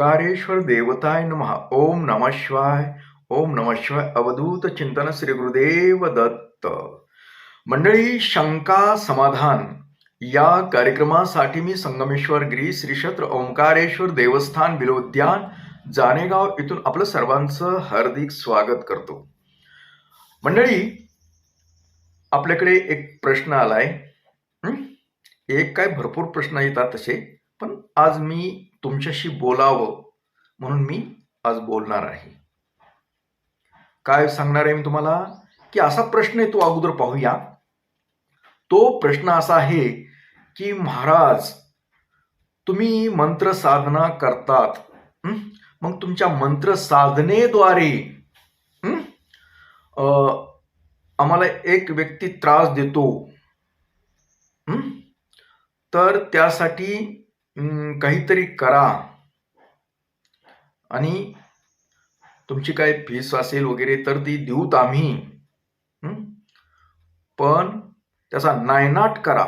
ओंकारेश्वर देवताय नमः। ओम नमः शिवाय। ओम नमः शिवाय। अवधूत चिंतन श्री गुरुदेव दत्त। मंडळी शंका समाधान। या कार्यक्रमासाठी मी संगमेश्वर गिरी श्रीक्षेत्र ओंकारेश्वर देवस्थान बिलोद्यान जानेगाव इथून आपलं सर्वांचं हार्दिक स्वागत करतो। मंडळी आपल्याकडे एक प्रश्न आलाय. एक काय भरपूर प्रश्न येतात तसे पण आज मी तुमच्याशी बोलावं म्हणून मी आज बोलणार आहे. काय सांगणार आहे मी तुम्हाला? की असा प्रश्न आहे तो अगोदर पाहूया. तो प्रश्न असा आहे की महाराज तुम्ही मंत्र साधना करतात. मग तुमच्या मंत्र साधनेद्वारे आम्हाला एक व्यक्ती त्रास देतो. तर त्यासाठी काहीतरी करा. आणि तुमची काय फीस असेल वगैरे तर ती देऊत आम्ही. पण त्याचा नायनाट करा.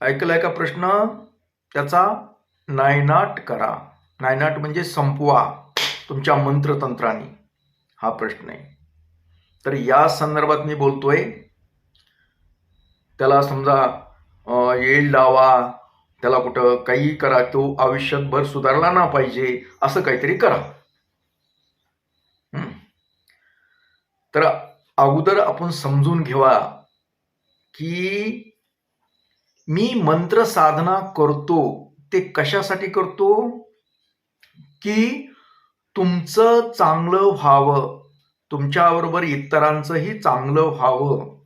ऐकलाय का प्रश्न? त्याचा नायनाट करा. नायनाट म्हणजे संपवा तुमच्या मंत्रतंत्राने. हा प्रश्न आहे. तर या संदर्भात मी बोलतोय. त्याला समजा येईल लावा त्याला कुठं काही करा तो आयुष्यभर सुधारला ना पाहिजे असं काहीतरी करा. तर अगोदर आपण समजून घेवा की मी मंत्र साधना करतो ते कशासाठी करतो? की तुमचं चांगलं व्हावं. तुमच्याबरोबर इतरांचंही चांगलं व्हावं.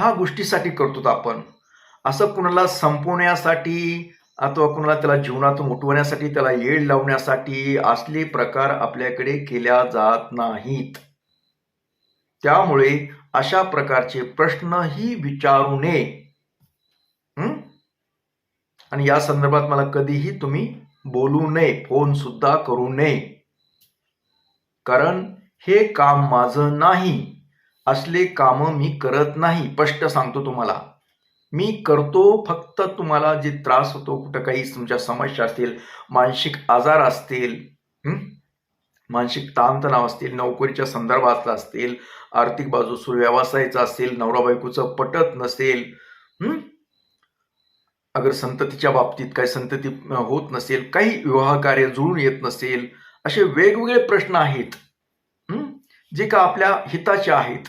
ह्या गोष्टीसाठी करतो आपण. असं कुणाला संपवण्यासाठी अथवा कुणाला त्याला जीवनातून उठवण्यासाठी त्याला येळ लावण्यासाठी असले प्रकार आपल्याकडे केल्या जात नाहीत. त्यामुळे अशा प्रकारचे प्रश्नही विचारू नये. आणि या संदर्भात मला कधीही तुम्ही बोलू नये फोन सुद्धा करू नये. कारण हे काम माझं नाही. असले काम मी करत नाही स्पष्ट सांगतो तुम्हाला. मी करतो फक्त तुम्हाला जे त्रास होतो कुठं काही तुमच्या समस्या असतील मानसिक आजार असतील मानसिक ताणतणाव असतील नोकरीच्या संदर्भातला असतील आर्थिक बाजू व्यवसायाचा असेल नवरा बायकोचं पटत नसेल अगर संततीच्या बाबतीत काही संतती होत नसेल काही विवाह कार्य जुळून येत नसेल असे वेगवेगळे प्रश्न आहेत जे का आपल्या हिताचे आहेत.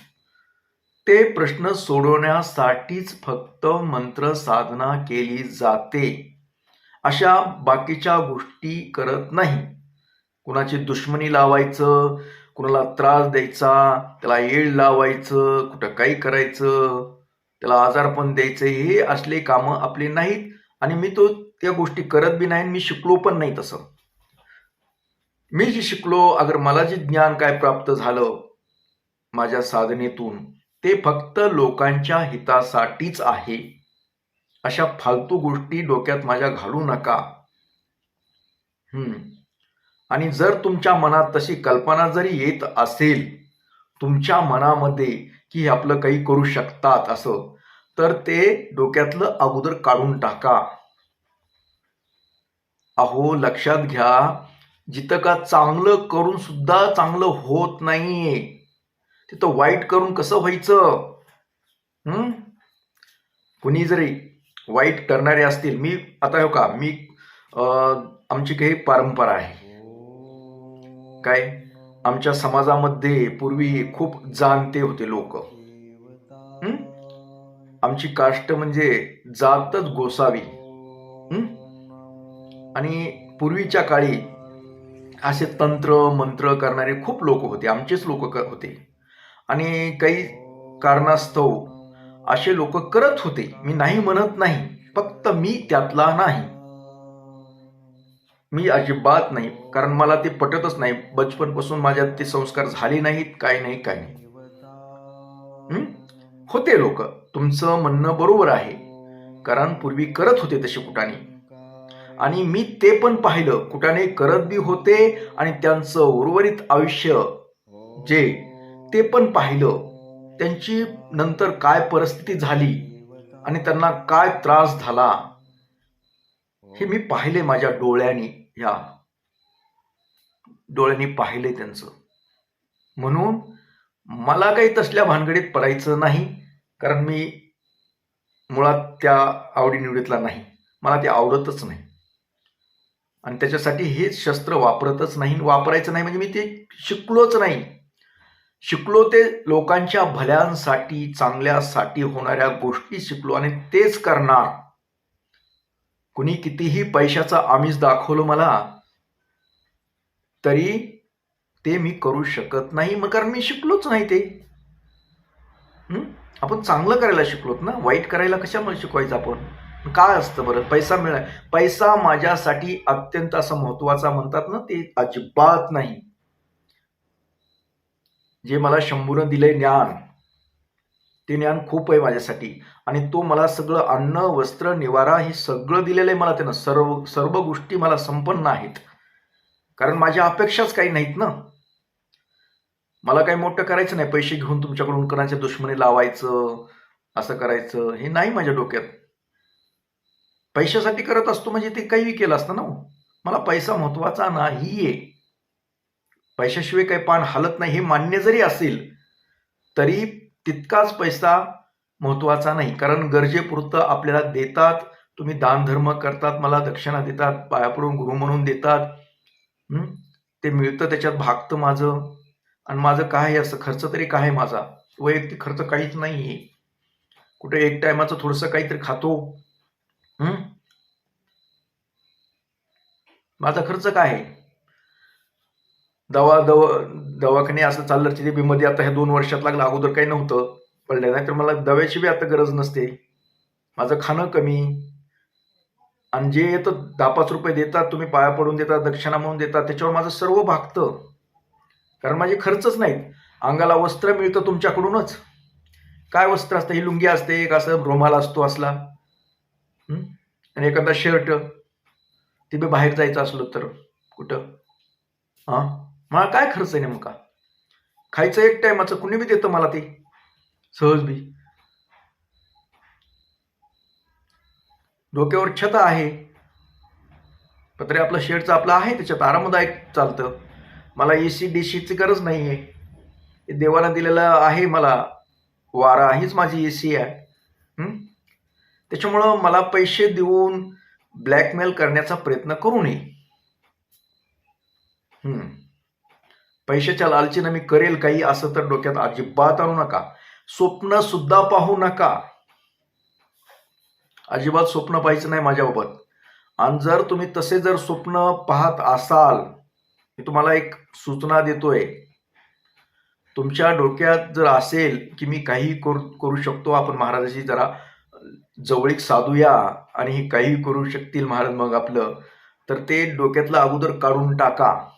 ते प्रश्न सोडवण्यासाठीच फक्त मंत्र साधना केली जाते. अशा बाकीच्या गोष्टी करत नाही. कुणाची दुश्मनी लावायचं कुणाला त्रास द्यायचा त्याला येळ लावायचं कुठं काही करायचं त्याला आजारपण द्यायचं हे असले कामं आपले नाहीत आणि मी तो त्या गोष्टी करत बी नाही आणि मी शिकलो पण नाही तसं. मी जे शिकलो अगर मला जे ज्ञान काय प्राप्त झालं माझ्या साधनेतून ते फक्त लोकांच्या हितासाठीच आहे. अशा फालतू गोष्टी डोक्यात माझ्या घालू नका. आणि जर तुमच्या मनात तशी कल्पना जरी येत असेल तुमच्या मनामध्ये की आपलं काही करू शकतात असं तर ते डोक्यातलं अगोदर काढून टाका. अहो लक्षात घ्या जिथं का चांगलं करून सुद्धा चांगलं होत नाहीये. तिथं वाईट करून कसं व्हायचं? कुणी जरी वाईट करणारे असतील मी आता हो का मी आमची काही परंपरा आहे. काय? आमच्या समाजामध्ये पूर्वी खूप जाणते होते लोक. आमची काष्ट म्हणजे जातच गोसावी. आणि पूर्वीच्या काळी असे तंत्र मंत्र करणारे खूप लोक होते आमचेच लोक होते. आणि काही कारणास्तव असे लोक करत होते. मी नाही म्हणत नाही फक्त मी त्यातला नाही. मी अजिबात नाही कारण मला ते पटतच नाही. बचपनपासून माझ्यात ते संस्कार झाले नाहीत काय नाही काय नाही. होते लोक. तुमचं म्हणणं बरोबर आहे. कारण पूर्वी करत होते तसे कुटाने आणि मी ते पण पाहिलं. कुठाने करत बी होते आणि त्यांचं उर्वरित आयुष्य जे ते पण पाहिलं. त्यांची नंतर काय परिस्थिती झाली आणि त्यांना काय त्रास झाला हे मी पाहिले माझ्या डोळ्यांनी या डोळ्यांनी पाहिले त्यांचं. म्हणून मला काही तसल्या भानगडीत पडायचं नाही कारण मी मुळात त्या आवडीनिवडीतला नाही. मला ते आवडतच नाही. आणि त्याच्यासाठी हेच शस्त्र वापरतच नाही वापरायचं नाही म्हणजे मी ते शिकलोच नाही. शिकलो ते लोकांच्या भल्यांसाठी चांगल्यासाठी होणाऱ्या गोष्टी शिकलो आणि तेच करणार. कुणी कितीही पैशाचा आमिष दाखवलं मला तरी ते मी करू शकत नाही मग कारण मी शिकलोच नाही ते. आपण चांगलं करायला शिकलोत ना? वाईट करायला कशामुळे शिकवायचं आपण? काय असतं बरं? पैसा मिळाय पैसा माझ्यासाठी अत्यंत असं महत्त्वाचा म्हणतात ना ते अजिबात नाही. जे मला शंभूनं दिलंय ज्ञान ते ज्ञान खूप आहे माझ्यासाठी. आणि तो मला सगळं अन्न वस्त्र निवारा हे सगळं दिलेलं आहे मला त्यानं. सर्व सर्व गोष्टी मला संपन्न आहेत. कारण माझ्या अपेक्षाच काही नाहीत ना. मला काही मोठं करायचं नाही. पैसे घेऊन तुमच्याकडून कोणाच्या दुश्मनी लावायचं असं करायचं हे नाही माझ्या डोक्यात. पैशासाठी करत असतो म्हणजे ते काही केलं असतं ना हो. मला पैसा महत्त्वाचा आहे पैशाशिवाय काही पान हालत नाही हे मान्य जरी असेल तरी तितकाच पैसा महत्त्वाचा नाही. कारण गरजेपुरतं आपल्याला देतात तुम्ही दानधर्म करतात मला दक्षिणा देतात पायापडून गुरु म्हणून देतात ते मिळतं त्याच्यात भागतं माझं. आणि माझं काय आहे असं खर्च तरी काय आहे माझा? वैयक्तिक खर्च काहीच नाही आहे. कुठे एक टायमाचं थोडंसं काहीतरी खातो माझा खर्च काय आहे? दवा दवा दवाखाने असं चाललं तिथे बीमध्ये आता ह्या दोन वर्षात लागलं अगोदर काही नव्हतं पडलं. नाही तर मला दव्याची बी आता गरज नसते. माझं खाणं कमी. आणि जे येतं दहा पाच रुपये देतात तुम्ही पाया पडून देतात दक्षिणा म्हणून देतात त्याच्यावर माझं सर्व भागतं. कारण माझे खर्चच नाहीत. अंगाला वस्त्र मिळतं तुमच्याकडूनच. काय वस्त्र असतं? ही लुंगी असते एक असं रोमाल असतो असला. आणि एखादा शर्ट. ते बी बाहेर जायचं असलं तर कुठं? हां? मला काय खर्च आहे नेमका? खायचं एक टायमाचं कुणी बी देतं मला ते? सहज बी. डोक्यावर छत आहे. पत्रे आपलं शेडचं आपलं आहे त्याच्यात आरामदायक चालतं. मला ए सी डी सीची गरज नाही आहे देवाला दिलेलं आहे मला. वारा हीच माझी ए सी आहे. त्याच्यामुळं मला पैसे देऊन ब्लॅकमेल करण्याचा प्रयत्न करू नये. पैशाच्या लालचीनं मी करेल काही असं तर डोक्यात अजिबात आणू नका. स्वप्न सुद्धा पाहू नका. अजिबात स्वप्न पाहायचं नाही माझ्याबाबत. आणि जर तुम्ही तसे जर स्वप्न पाहत असाल मी तुम्हाला एक सूचना देतोय. तुमच्या डोक्यात जर असेल की मी काही करू करू शकतो आपण महाराजाशी जरा जवळीक साधूया आणि हे काही करू शकतील महाराज मग आपलं तर ते डोक्यातलं अगोदर काढून टाका.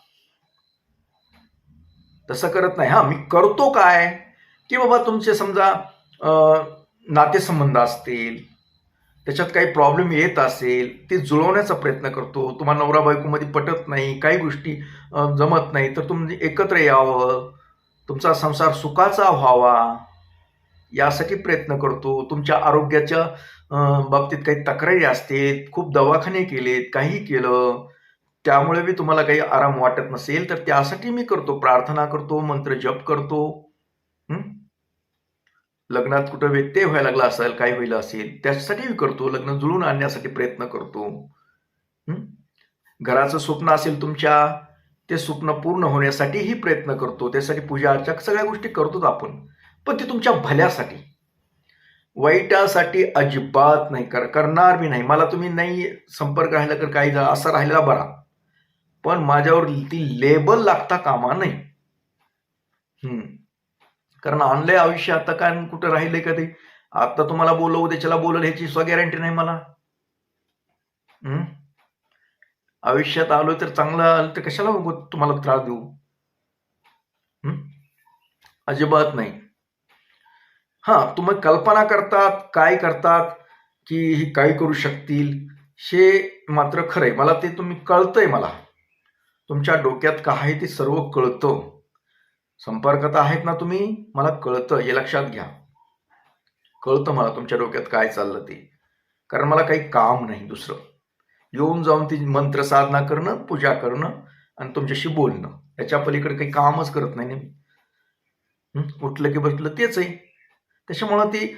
तसं करत नाही. हां मी करतो काय? की बाबा तुमचे समजा नातेसंबंध असतील त्याच्यात काही प्रॉब्लेम येत असेल ते जुळवण्याचा प्रयत्न करतो. तुम्हाला नवरा बायकोमध्ये पटत नाही काही गोष्टी जमत नाही तर तुम्ही एकत्र यावं. तुमचा संसार सुखाचा व्हावा. यासाठी प्रयत्न करतो. तुमच्या आरोग्याच्या बाबतीत काही तक्रारी असतील खूप दवाखाने केलेत काही केलं त्यामुळे बी तुम्हाला काही आराम वाटत नसेल तर त्यासाठी मी करतो प्रार्थना करतो मंत्र जप करतो. लग्नात कुठं व्यत्यय व्हायला लागला असेल काय होईल असेल त्यासाठी मी करतो लग्न जुळून आणण्यासाठी प्रयत्न करतो. घराचं स्वप्न असेल तुमच्या ते स्वप्न पूर्ण होण्यासाठीही प्रयत्न करतो. त्यासाठी पूजा अर्चा सगळ्या गोष्टी करतोच आपण पण ते तुमच्या भल्यासाठी. वाईटासाठी अजिबात नाही कर करणार मी नाही. मला तुम्ही नाही संपर्क राहिला तर काही जा असा राहिलेला बरा. पण माझ्यावर ती लेबल लागता कामा नाही कारण आणलंय आयुष्य आता काय कुठं राहिलंय का ते? आता तुम्हाला बोलवू त्याच्याला बोलवलं ह्याची स्व गॅरंटी नाही मला. हम्म. आयुष्यात आलो तर चांगलं आलं तर कशाला बघू तुम्हाला त्रास देऊ? अजिबात नाही. हा तुम्ही कल्पना करतात काय करतात की ही काय करू शकतील हे मात्र खरंय. मला ते तुम्ही कळतंय मला. तुमच्या डोक्यात काय आहे ते सर्व कळतं. संपर्कात आहेत ना तुम्ही? मला कळतं. हे लक्षात घ्या. कळतं मला तुमच्या डोक्यात काय चाललं ते. कारण मला काही काम नाही दुसरं. येऊन जाऊन ती मंत्र साधना करणं पूजा करणं आणि तुमच्याशी बोलणं. याच्या पलीकडे काही कामच करत नाही नेहमी उठलं की बसलं तेच आहे. त्याच्यामुळं ती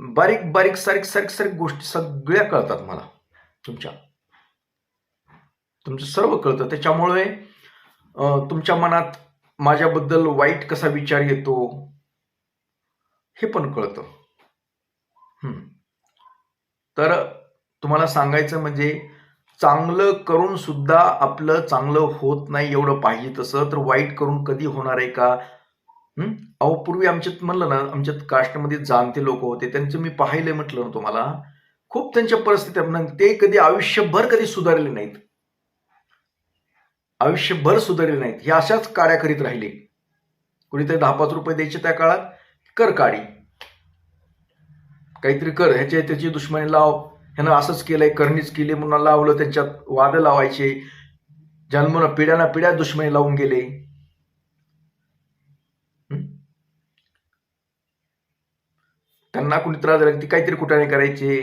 बारीक बारीक सारीक सारीक सारीक गोष्टी सगळ्या कळतात मला तुमच्या. तुमचं सर्व कळतं. त्याच्यामुळे तुमच्या मनात माझ्याबद्दल वाईट कसा विचार येतो हे पण कळतं. तर तुम्हाला सांगायचं म्हणजे चांगलं करून सुद्धा आपलं चांगलं होत नाही एवढं पाहिजे तसं तर वाईट करून कधी होणार आहे का? अहो पूर्वी आमच्यात म्हणलं ना आमच्यात कास्टमध्ये जाणते लोक होते त्यांचं मी पाहिले म्हटलं ना तुम्हाला खूप त्यांच्या परिस्थिती ते कधी आयुष्यभर कधी सुधारले नाहीत. आयुष्यभर सुधारले नाहीत. हे अशाच काड्या करीत राहिले. कुणीतरी दहा पाच रुपये द्यायचे त्या काळात? कर काडी. काहीतरी कर. ह्याच्या त्याची दुश्मनी लाव. ह्यानं असंच केलंय करणीच केली म्हणून लावलं त्यांच्यात वाद लावायचे. जन्मना पिढ्याना पिढ्या दुश्मनी लावून गेले. त्यांना कुणी त्रास झाला की ती काहीतरी कुठे करायचे.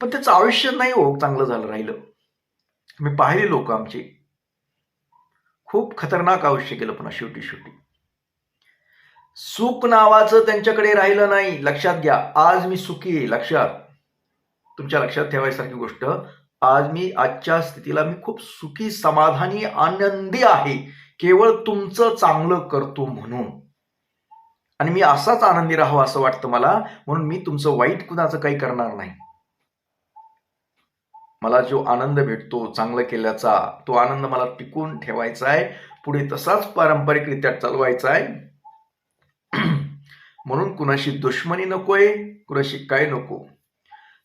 पण त्याचं आयुष्य नाही हो चांगलं झालं राहिलं. मी पाहिले लोक आमचे. खूप खतरनाक आयुष्य केलं पुन्हा शेवटी शेवटी. सुख नावाचं त्यांच्याकडे राहिलं नाही. लक्षात घ्या आज मी सुखी आहे. लक्षात. तुमच्या लक्षात ठेवायसारखी गोष्ट आज मी आजच्या स्थितीला मी खूप सुखी समाधानी आनंदी आहे. केवळ तुमचं चांगलं करतो म्हणून. आणि मी असाच आनंदी राहावं असं वाटतं मला म्हणून मी तुमचं वाईट कुणाचं काही करणार नाही. मला जो आनंद भेटतो चांगलं केल्याचा तो आनंद मला टिकून ठेवायचा आहे. पुढे तसाच पारंपरिकरित्या चालवायचा आहे. म्हणून कुणाशी दुश्मनी नकोय कुणाशी काय नको.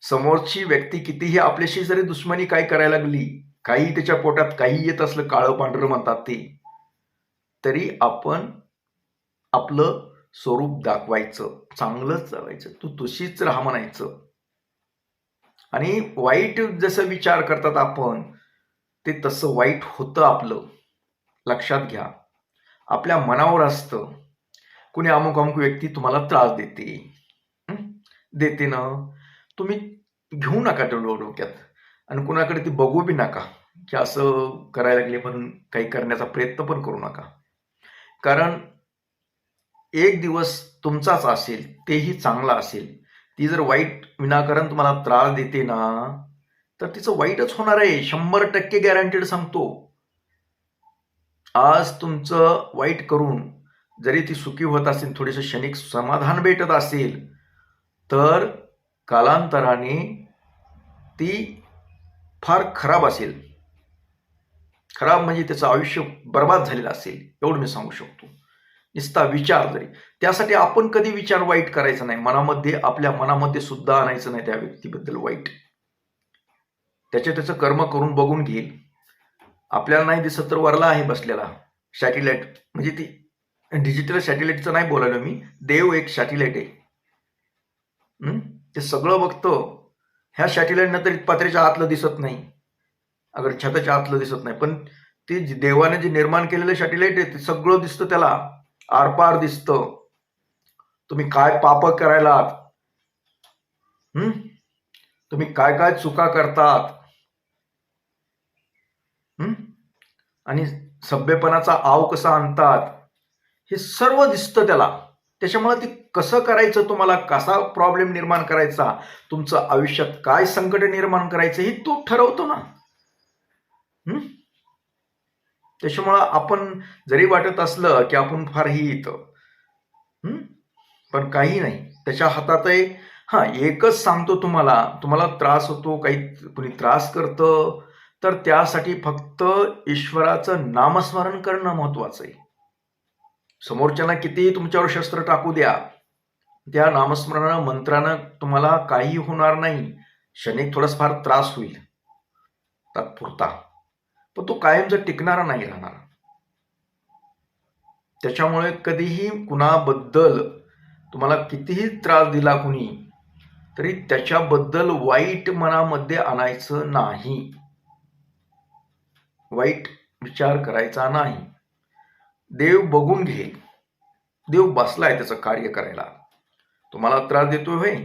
समोरची व्यक्ती कितीही आपल्याशी जरी दुश्मनी काय करायला लागली काही त्याच्या पोटात काही येत असलं काळं पांढरं म्हणतात ते तरी आपण आपलं स्वरूप दाखवायचं चांगलंच चालायचं तू तुशीच राहा म्हणायचं. आणि वाईट जसं विचार करतात आपण ते तसं वाईट होतं आपलं. लक्षात घ्या. आपल्या मनावर असतं. कुणी अमुक अमुक व्यक्ती तुम्हाला त्रास देते. देते ना. तुम्ही घेऊ नका तेवढं डोक्यात. आणि कुणाकडे ती बघू बी नका. की असं करायला लागले म्हणून काही करण्याचा प्रयत्न पण करू नका. कारण एक दिवस तुमचाच असेल तेही चांगला असेल. ती जर वाईट विनाकारण तुम्हाला त्रास देते ना तर तिचं वाईटच होणार आहे. शंभर टक्के गॅरंटेड सांगतो. आज तुमचं वाईट करून जरी ती सुखी होत असेल थोडेसे क्षणिक समाधान भेटत असेल तर कालांतराने ती फार खराब असेल. खराब म्हणजे त्याचं आयुष्य बर्बाद झालेलं असेल एवढं मी सांगू शकतो. नुसता विचार जरी. त्यासाठी आपण कधी विचार वाईट करायचा नाही. मनामध्ये आपल्या मनामध्ये सुद्धा आणायचं नाही त्या व्यक्तीबद्दल वाईट. त्याचे त्याचं कर्म करून बघून घेईल. आपल्याला नाही दिसत तर वरला आहे बसलेला. सॅटेलाइट म्हणजे ती डिजिटल सॅटेलाइटचं नाही बोलायलो मी. देव एक सॅटेलाइट आहे. ते सगळं बघतं. ह्या सॅटेलाइटनं तरी पत्र्याच्या आतलं दिसत नाही. अगर छताच्या आतलं दिसत नाही. पण ते देवाने जे निर्माण केलेलं सॅटेलाइट आहे ते सगळं दिसतं त्याला. आरपार दिसतं. तुम्ही काय पाप करायला हम्म तुम्ही काय काय चुका करतात? हम्म आणि सभ्यपणाचा आव कसा आणतात? हे सर्व दिसतं त्याला. त्याच्यामुळे ते कसं करायचं? तुम्हाला कसा प्रॉब्लेम निर्माण करायचा? तुमचं आयुष्यात काय संकट निर्माण करायचं? हे तो ठरवतो ना. हम्म त्याच्यामुळं आपण जरी वाटत असलं की आपण फार ही? येतं पण काही नाही. त्याच्या हातात आहे हा एकच सांगतो तुम्हाला. तुम्हाला त्रास होतो काही कुणी त्रास करतं तर त्यासाठी फक्त ईश्वराचं नामस्मरण करणं महत्वाचं आहे. समोरच्यांना कितीही तुमच्यावर शस्त्र टाकू द्या त्या नामस्मरण मंत्रानं तुम्हाला काही होणार नाही. क्षणिक थोडास फार त्रास होईल. तात्पुरता. पण तो कायमचा टिकणारा नाही राहणार. त्याच्यामुळे कधीही कुणाबद्दल तुम्हाला कितीही त्रास दिला कुणी तरी त्याच्याबद्दल वाईट मनामध्ये आणायचं नाही. वाईट विचार करायचा नाही. देव बघून घेईल देव बसलाय त्याचं कार्य करायला. तुम्हाला त्रास देतोय होय.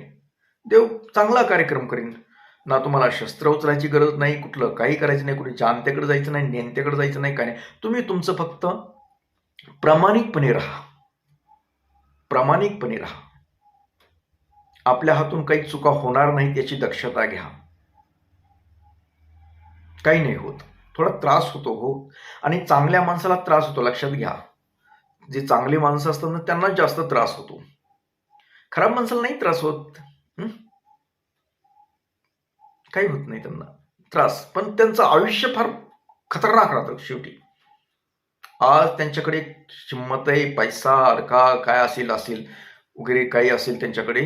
देव चांगला कार्यक्रम करीन. ना तुम्हाला शस्त्र उचलायची गरज नाही कुठलं काही करायचं नाही कुठे जाणत्याकडे जायचं नाही नेत्याकडे जायचं नाही काय नाही. तुम्ही तुमचं फक्त प्रामाणिकपणे राहा. प्रामाणिकपणे राहा. आपल्या हातून काही चुका होणार नाहीत याची दक्षता घ्या. काही नाही होत. थोडा त्रास होतो हो. आणि चांगल्या माणसाला त्रास होतो लक्षात घ्या. जे चांगले माणसं असतात ना त्यांना जास्त त्रास होतो. खराब माणसाला नाही त्रास होत. काही होत नाही त्यांना. त्रास. पण त्यांचं आयुष्य फार खतरनाक राहतं शेवटी. आज त्यांच्याकडे किंमतही आहे पैसा अडका काय असेल असेल वगैरे काही असेल त्यांच्याकडे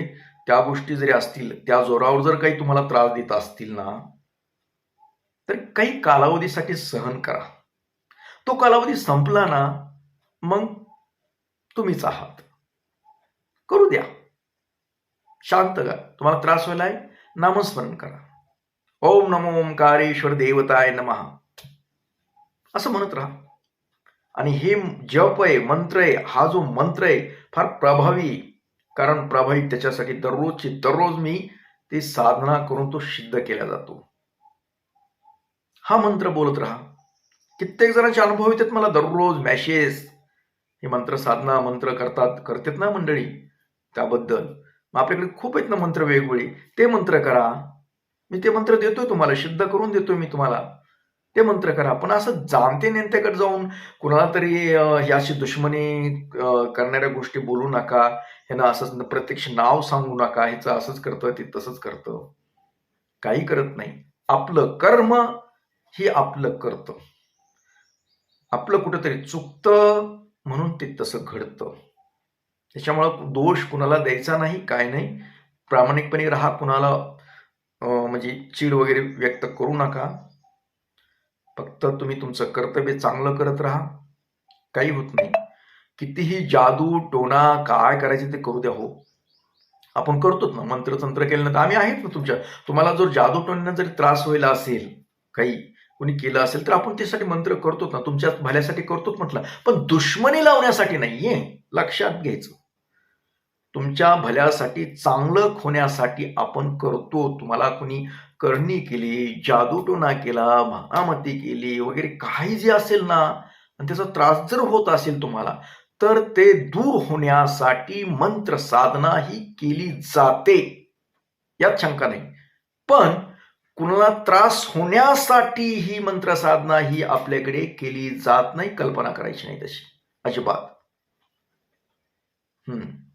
त्या गोष्टी जरी असतील त्या जोरावर जर काही तुम्हाला त्रास देत असतील ना तर काही कालावधीसाठी सहन करा. तो कालावधी संपला ना मग तुम्हीच आहात. करू द्या. शांत का तुम्हाला त्रास व्हायलाय नामस्मरण करा. ओम नमो ओंकारेश्वर देवताय नमः. असं म्हणत राहा. आणि हे जप आहे मंत्र आहे हा जो मंत्र आहे फार प्रभावी कारण प्रभावी त्याच्यासाठी दररोजची दररोज मी ती साधना करून तो सिद्ध केला जातो. हा मंत्र बोलत राहा. कित्येक जणांचे अनुभव येतात मला दररोज मॅसेज हे मंत्र साधना मंत्र करतात करतात ना मंडळी? त्याबद्दल. मग आपल्याकडे खूप आहेत ना मंत्र वेगवेगळे. ते मंत्र करा. मी ते मंत्र देतोय तुम्हाला सिद्ध करून देतोय मी तुम्हाला. ते मंत्र करा. पण असं जाणते नेत्याकडे जाऊन कुणाला तरी अं, ही अशी दुश्मनी करणाऱ्या गोष्टी बोलू नका. ह्यानं असंच प्रत्यक्ष नाव सांगू नका. ह्याचं असंच करतं ते तसंच करतं काही करत नाही. आपलं कर्म हे आपलं करतं आपलं कुठंतरी चुकतं म्हणून ते तसं घडतं. त्याच्यामुळं दोष कुणाला द्यायचा नाही काय नाही. प्रामाणिकपणे राहा. कुणाला म्हणजे चीड वगैरे व्यक्त करू नका. फक्त तुम्ही तुमचं कर्तव्य चांगलं करत राहा. काही होत नाही. कितीही जादू टोना काय करायचे ते करू द्या हो. आपण करतोच ना. मंत्रतंत्र केलं ना तर आम्ही आहेत ना तुमच्या. तुम्हाला जर जादू टोण्यानं जरी त्रास व्हायला असेल काही कोणी केलं असेल तर आपण त्यासाठी मंत्र करतोच ना. तुमच्या भल्यासाठी करतोच म्हटलं. पण दुश्मनी लावण्यासाठी नाहीये. लक्षात घ्यायचं. तुमच्या भल्यासाठी चांगलं होण्यासाठी आपण करतो. तुम्हाला कोणी करणी केली जादूटोना केला भानामती केली वगैरे काही जे असेल ना आणि त्याचा त्रास जर होत असेल तुम्हाला तर ते दूर होण्यासाठी मंत्र साधना ही केली जाते. यात शंका नाही. पण कुणाला त्रास होण्यासाठी ही मंत्र साधना ही आपल्याकडे केली जात नाही कल्पना करायची नाही तशी. अजिबात. हम्म.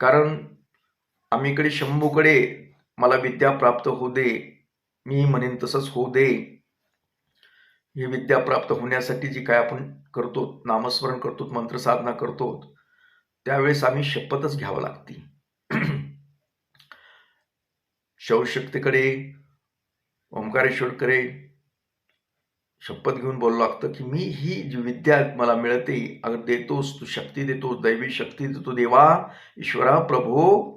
कारण आम्हीकडे शंभूकडे मला विद्या प्राप्त होऊ दे मी म्हणेन तसंच होऊ दे. ही विद्या प्राप्त होण्यासाठी जी काय आपण करतो नामस्मरण करतो मंत्रसाधना करतो त्यावेळेस आम्ही शपथच घ्यावं लागते. शौशक्तीकडे ओंकारेश्वरकडे शपथ घेऊन बोललो लागतं की मी ही जी विद्या मला मिळते अगं देतोस तू शक्ती देतोस दैवी शक्ती देतो देवा ईश्वरा प्रभो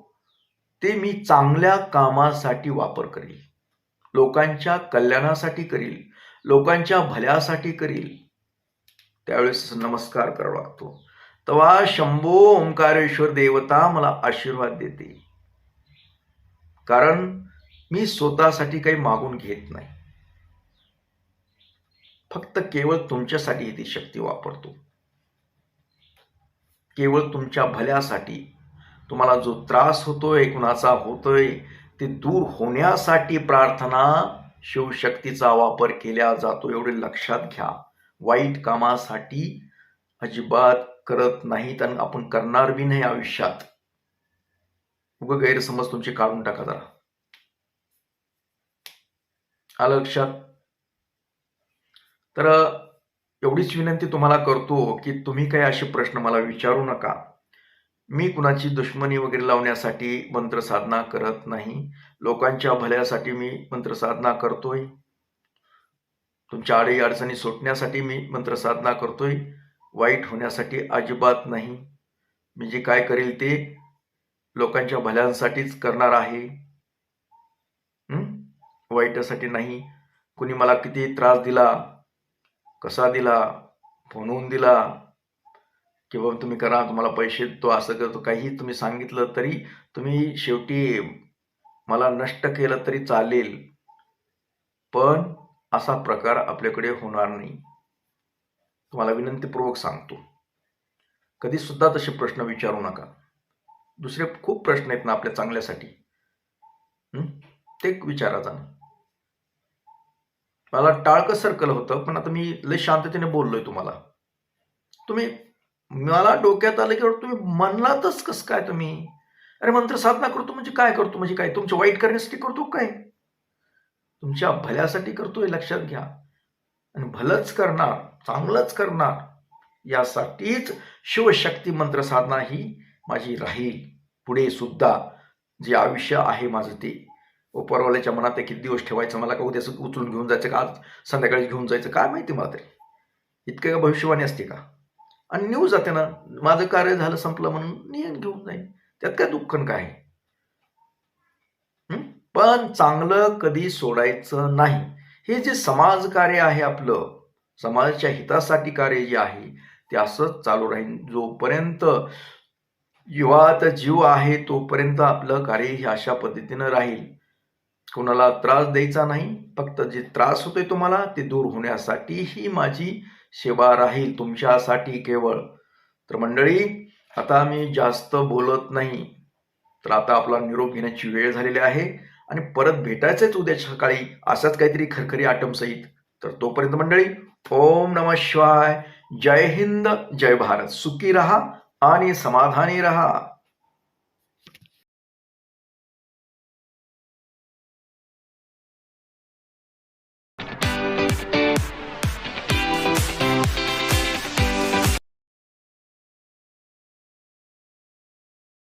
ते मी चांगल्या कामासाठी वापर करील. लोकांच्या कल्याणासाठी करील लोकांच्या भल्यासाठी करील. त्यावेळेस नमस्कार करावा लागतो. तेव्हा शंभो ओंकारेश्वर देवता मला आशीर्वाद देते. कारण मी स्वतःसाठी काही मागून घेत नाही. फक्त केवळ तुमच्यासाठी ती शक्ती वापरतो. केवळ तुमच्या भल्यासाठी. तुम्हाला जो त्रास होतोय कुणाचा होतोय ते दूर होण्यासाठी प्रार्थना शिवशक्तीचा वापर केला जातो. एवढे लक्षात घ्या. वाईट कामासाठी अजिबात करत नाहीत आणि आपण करणार बी नाही आयुष्यात. उग गैरसमज तुमचे काढून टाका जरा. आलं लक्षात? तर एवढीच विनंती तुम्हाला करतो की तुम्ही काही असे प्रश्न मला विचारू नका. मी कुणाची दुश्मनी वगैरे लावण्यासाठी मंत्रसाधना करत नाही. लोकांच्या भल्यासाठी मी मंत्रसाधना करतोय. तुमच्या आडी अडचणी सुटण्यासाठी मी मंत्रसाधना करतोय. वाईट होण्यासाठी अजिबात नाही. मी जे काय करेल ते लोकांच्या भल्यांसाठीच करणार आहे. वाईटासाठी नाही. कुणी मला किती त्रास दिला कसा दिला फोनवून दिला किंवा तुम्ही करा तुम्हाला पैसे तो असं करतो काही तुम्ही सांगितलं तरी तुम्ही शेवटी मला नष्ट केलं तरी चालेल. पण असा प्रकार आपल्याकडे होणार नाही. तुम्हाला विनंतीपूर्वक सांगतो. कधीसुद्धा तसे प्रश्न विचारू नका. दुसरे खूप प्रश्न आहेत ना आपल्या चांगल्यासाठी. ते विचारा ना मला टाळकं सर्कल होतं पण आता मी लय शांततेने बोललोय तुम्हाला. तुम्ही मला डोक्यात आलं की तुम्ही म्हणलातच कस काय तुम्ही? अरे मंत्र साधना करतो म्हणजे काय करतो? म्हणजे काय? तुमच्या वाईट करण्यासाठी करतो काय? तुमच्या भल्यासाठी करतोय लक्षात घ्या. आणि भलंच करणार चांगलंच करणार यासाठीच शिवशक्ती मंत्र साधना ही माझी राहील. पुढे सुद्धा जे आयुष्य आहे माझं ते. उपरवाल्याच्या मनात एक किती दिवस ठेवायचं मला का उद्या उचलून घेऊन जायचं का आज संध्याकाळी घेऊन जायचं काय माहिती मला तरी. इतकं का भविष्यवाणी असते का? आणि न्यूज जाते ना माझं कार्य झालं संपलं म्हणून नियन घेऊन जाईन. त्यात काय दुःखन काय आहे? पण चांगलं कधी सोडायचं नाही. हे जे समाजकार्य आहे आपलं समाजाच्या हितासाठी कार्य जे आहे ते असंच चालू राहील जोपर्यंत युवात जीव आहे तोपर्यंत आपलं कार्य हे अशा पद्धतीनं राहील. कोणाला त्रास द्यायचा नाही फक्त जे त्रास होते तुम्हाला ते दूर होण्यासाठी ही माझी सेवा राहील तुमच्यासाठी केवळ. तर मंडळी आता मी जास्त बोलत नाही तर आता आपला निरोप घेण्याची वेळ झालेली आहे आणि परत भेटायचंच उद्या सकाळी असाच काहीतरी खरखरी आटम सहित. तर तोपर्यंत मंडळी ओम नम शिवाय. जय हिंद जय भारत. सुखी रहा आणि समाधानी रहा.